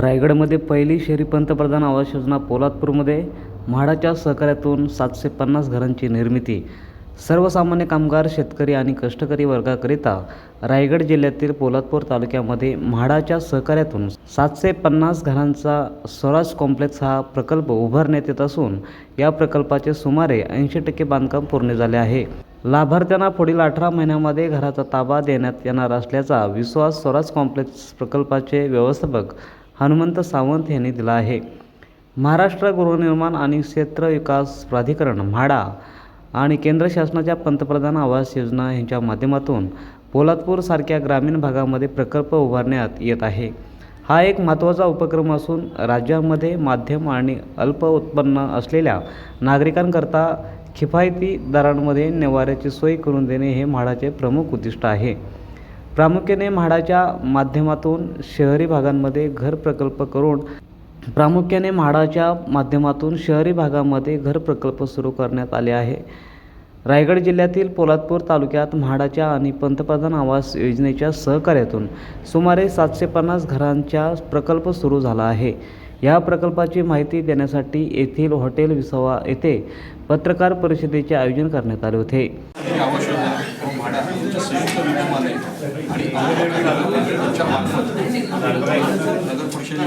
रायगडमध्ये पहिली शहरी पंतप्रधान आवास योजना पोलादपूरमध्ये म्हाडाच्या सहकार्यातून सातशे पन्नास घरांची निर्मिती. सर्वसामान्य कामगार शेतकरी आणि कष्टकरी वर्गाकरिता रायगड जिल्ह्यातील पोलादपूर तालुक्यामध्ये म्हाडाच्या सहकार्यातून सातशे पन्नास घरांचा स्वराज कॉम्प्लेक्स हा प्रकल्प उभारण्यात येत असून या प्रकल्पाचे सुमारे ऐंशी टक्के बांधकाम पूर्ण झाले आहे. लाभार्थ्यांना पुढील अठरा महिन्यामध्ये घराचा ताबा देण्यात येणार असल्याचा विश्वास स्वराज कॉम्प्लेक्स प्रकल्पाचे व्यवस्थापक हनुमंत सावंत यांनी दिला आहे. महाराष्ट्र गृहनिर्माण आणि क्षेत्र विकास प्राधिकरण म्हाडा आणि केंद्र शासनाच्या पंतप्रधान आवास योजना यांच्या माध्यमातून पोलादपूरसारख्या ग्रामीण भागामध्ये प्रकल्प उभारण्यात येत आहे. हा एक महत्त्वाचा उपक्रम असून राज्यामध्ये माध्यम आणि अल्प उत्पन्न असलेल्या नागरिकांकरता किफायती दरांमध्ये निवाऱ्याची सोय करून देणे हे म्हाडाचे प्रमुख उद्दिष्ट आहे. प्रामुख्याने म्हाडाच्या माध्यमातून शहरी भागांमध्ये घर प्रकल्प करून प्रामुख्याने म्हाडाच्या माध्यमातून शहरी भागामध्ये घर प्रकल्प सुरू करण्यात आले आहे. रायगड जिल्ह्यातील पोलादपूर तालुक्यात म्हाडाच्या आणि पंतप्रधान आवास योजनेच्या सहकार्यातून सुमारे सातशे पन्नास घरांचा प्रकल्प सुरू झाला आहे. या प्रकल्पाची माहिती देण्यासाठी येथील हॉटेल विसावा येथे पत्रकार परिषदेचे आयोजन करण्यात आले होते ही आवास योजना व म्हाडा यांच्या संयुक्त विद्यमाने आणि अंगणवाडी नगर परिषदेने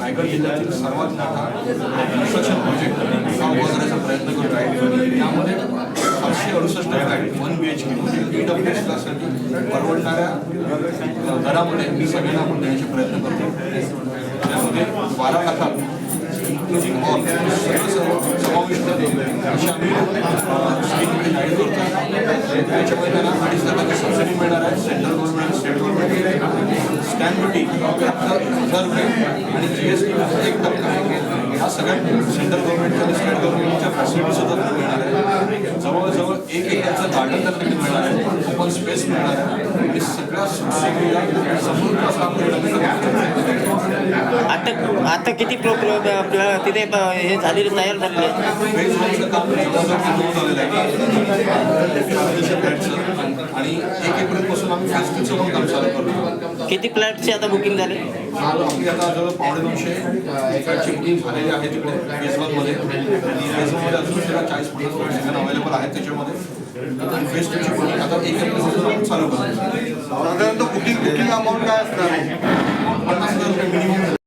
रायगड जिल्ह्यातील सर्वात मोठा कन्स्ट्रक्शन प्रोजेक्ट हा प्रयत्न करत आहे. यामध्ये अडुसष्ट flat one B H K म्हणजे पी डब्ल्यू एस परवडणाऱ्या दरामध्ये मी सगळ्यांना आपण देण्याचा प्रयत्न करतो. त्यामध्ये बारा लाखात इंक्लुजिंग सर्व सर्व समाविष्ट अशा आम्ही स्कीमकडे जाहीर करतो. त्यांना सबसिडी मिळणार आहे central government state government. Stamp duty हजार रुपये आणि जी एस टी एक टक्का ह्या सगळ्या सेंट्रल गव्हर्नमेंटच्या आणि स्टेट गव्हर्नमेंटच्या फॅसिलिटी सुद्धा मिळणार आहे जवळजवळ एक एकरचं गार्डन त्यांना मिळणार आहे. ओपन स्पेस मिळणार आहे. आणि सगळ्या सुखसुविधा समृद्ध असा आता आता किती प्रो प्रो- आपलं तिथे हे झालेले तयार झालेले आहेत? फेज वनचं काम जवळजवळ पूर्ण झालेलं आहे. आणि एक एप्रिलपासून आम्ही फेज टूचं पण काम चालू करतो किती फ्लॅटचे आता बुकिंग झाले? आपली आता जवळ पावणे दोनशे. फ्लॅटची बुकिंग झालेली आहे तिकडे फेज वनमध्ये आणि फेज वनमध्ये अजून सुद्धा चाळीस पन्नास फ्लॅट सेकंड अवेलेबल आहेत त्याच्यामध्ये. आणि फेज टूची बुकिंग आता एक एप्रिलपासून आपण चालू करतो साधारणतः बुकिंग बुकिंग अमाऊंट काय असणार? आहे